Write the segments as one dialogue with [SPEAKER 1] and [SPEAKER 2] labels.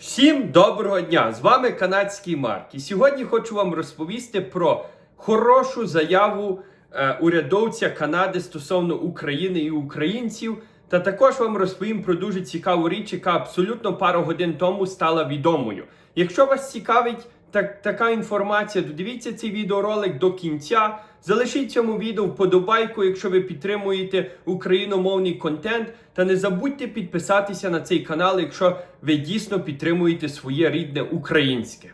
[SPEAKER 1] Всім доброго дня! З вами канадський Марк. І сьогодні хочу вам розповісти про хорошу заяву е, урядовця Канади стосовно України і українців. Та також вам розповім про дуже цікаву річ, яка абсолютно пару годин тому стала відомою. Якщо вас цікавить так, така інформація, то дивіться цей відеоролик до кінця. Залишіть цьому відео вподобайку, якщо ви підтримуєте україномовний контент. Та не забудьте підписатися на цей канал, якщо ви дійсно підтримуєте своє рідне українське.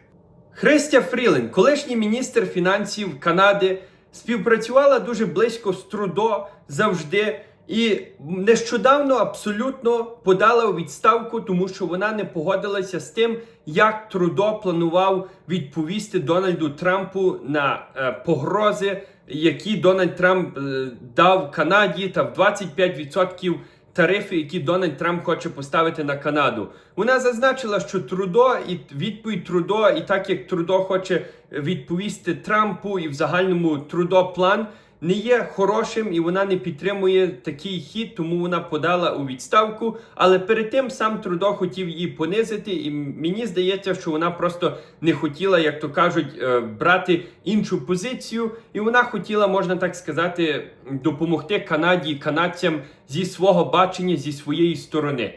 [SPEAKER 1] Христя Фрілен, колишній міністр фінансів Канади, співпрацювала дуже близько з Трудо завжди. І нещодавно абсолютно подала відставку, тому що вона не погодилася з тим, як Трудо планував відповісти Дональду Трампу на е, погрози, які Дональд Трамп е, дав Канаді, та в 25% тарифи, які Дональд Трамп хоче поставити на Канаду. Вона зазначила, що Трудо і відповідь Трудо, і так як Трудо хоче відповісти Трампу, і в загальному Трудо план не є хорошим і вона не підтримує такий хід, тому вона подала у відставку. Але перед тим сам Трудо хотів її понизити, і мені здається, що вона просто не хотіла, як то кажуть, е, брати іншу позицію, і вона хотіла, можна так сказати, допомогти Канаді і канадцям зі свого бачення, зі своєї сторони.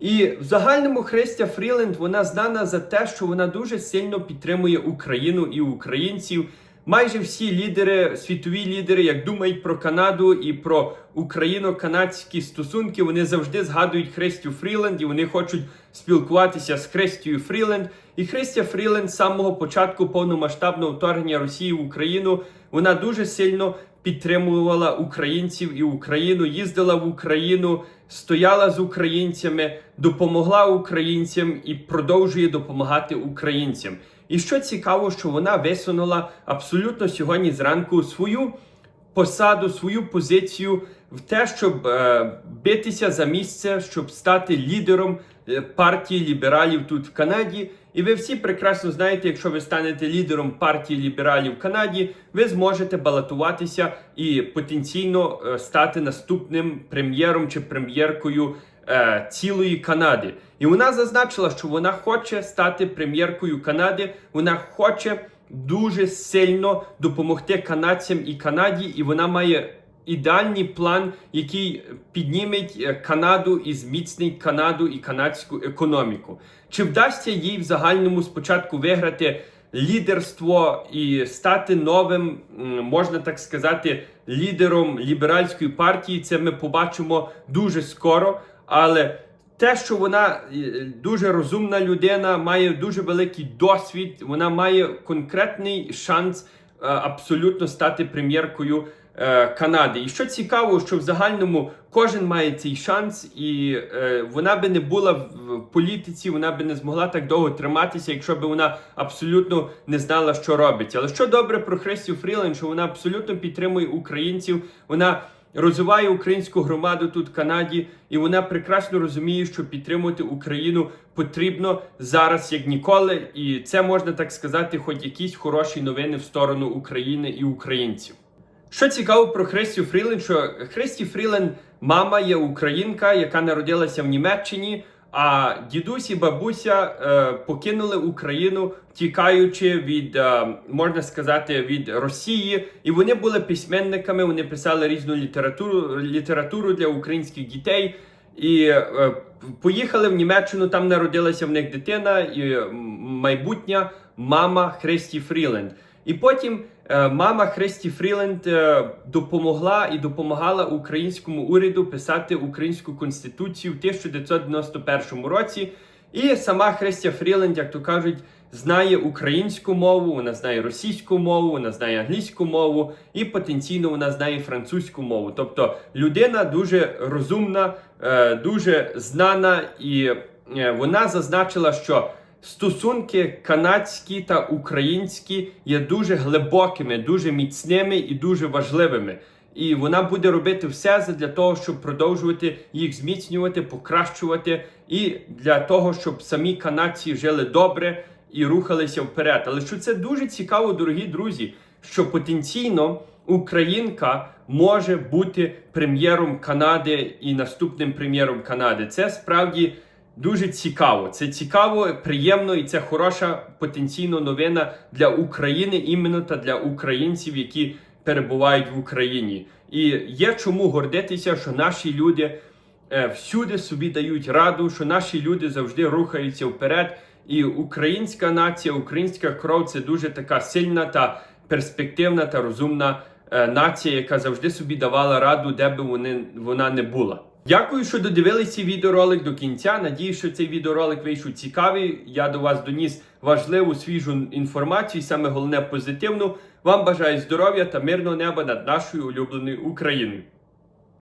[SPEAKER 1] І в загальному Христя Фріленд вона знана за те, що вона дуже сильно підтримує Україну і українців. Майже всі лідери, світові лідери, як думають про Канаду і про україно-канадські стосунки, вони завжди згадують Христю Фріленд і вони хочуть спілкуватися з Христю Фріленд. І Христя Фріленд з самого початку повномасштабного вторгнення Росії в Україну вона дуже сильно підтримувала українців і Україну, їздила в Україну, стояла з українцями, допомогла українцям і продовжує допомагати українцям. І що цікаво, що вона висунула абсолютно сьогодні зранку свою посаду, свою позицію в те, щоб е, битися за місце, щоб стати лідером е, партії лібералів тут в Канаді. І ви всі прекрасно знаєте, якщо ви станете лідером партії лібералів в Канаді, ви зможете балотуватися і потенційно е, стати наступним прем'єром чи прем'єркою е, цілої Канади. І вона зазначила, що вона хоче стати прем'єркою Канади. Вона хоче дуже сильно допомогти канадцям і Канаді, і вона має ідеальний план, який підніметь е, Канаду і зміцнить Канаду і канадську економіку. Чи вдасться їй в загальному спочатку виграти? Лідерство і стати новим, можна так сказати, лідером ліберальської партії, це ми побачимо дуже скоро. Але те, що вона е, дуже розумна людина, має дуже великий досвід, вона має конкретний шанс е, абсолютно стати прем'єркою е, Канади. І що цікаво, що в загальному кожен має цей шанс, і е, вона би не була в політиці, вона би не змогла так довго триматися, якщо б вона абсолютно не знала, що робить. Але що добре про Христю Фрілен, що вона абсолютно підтримує українців. Вона розвиває українську громаду тут в Канаді, і вона прекрасно розуміє, що підтримувати Україну потрібно зараз як ніколи. І це можна так сказати, хоч якісь хороші новини в сторону України і українців. Що цікаво про Христю Фрілен, що Христі Фрілен мама є українка, яка народилася в Німеччині. А дідусь і бабуся е, покинули Україну, тікаючи від, е, можна сказати, від Росії, і вони були письменниками. Вони писали різну літературу літературу для українських дітей. І е, поїхали в Німеччину. Там народилася в них дитина і майбутня мама Христі Фріленд. І потім е, мама Христі Фріленд е, допомогла і допомагала українському уряду писати українську конституцію в 1991 році. І сама Христя Фріленд, як то кажуть, знає українську мову, вона знає російську мову, вона знає англійську мову і потенційно вона знає французьку мову. Тобто людина дуже розумна, е, дуже знана, і е, вона зазначила, що стосунки канадські та українські є дуже глибокими, дуже міцними і дуже важливими. І вона буде робити все для того, щоб продовжувати їх зміцнювати, покращувати, і для того, щоб самі канадці жили добре і рухалися вперед. Але що це дуже цікаво, дорогі друзі, що потенційно Українка може бути прем'єром Канади і наступним прем'єром Канади. Це справді дуже цікаво. Це цікаво, приємно і це хороша потенційно новина для України, іменно та для українців, які перебувають в Україні. І є чому гордитися, що наші люди е, всюди собі дають раду, що наші люди завжди рухаються вперед. І українська нація, українська кров це дуже така сильна та перспективна та розумна е, нація, яка завжди собі давала раду, де би вони, вона не була. Дякую, що додивилися відеоролик до кінця. Надію, що цей відеоролик вийшов цікавий. Я до вас доніс важливу свіжу інформацію, і саме головне позитивну. Вам бажаю здоров'я та мирного неба над нашою улюбленою Україною.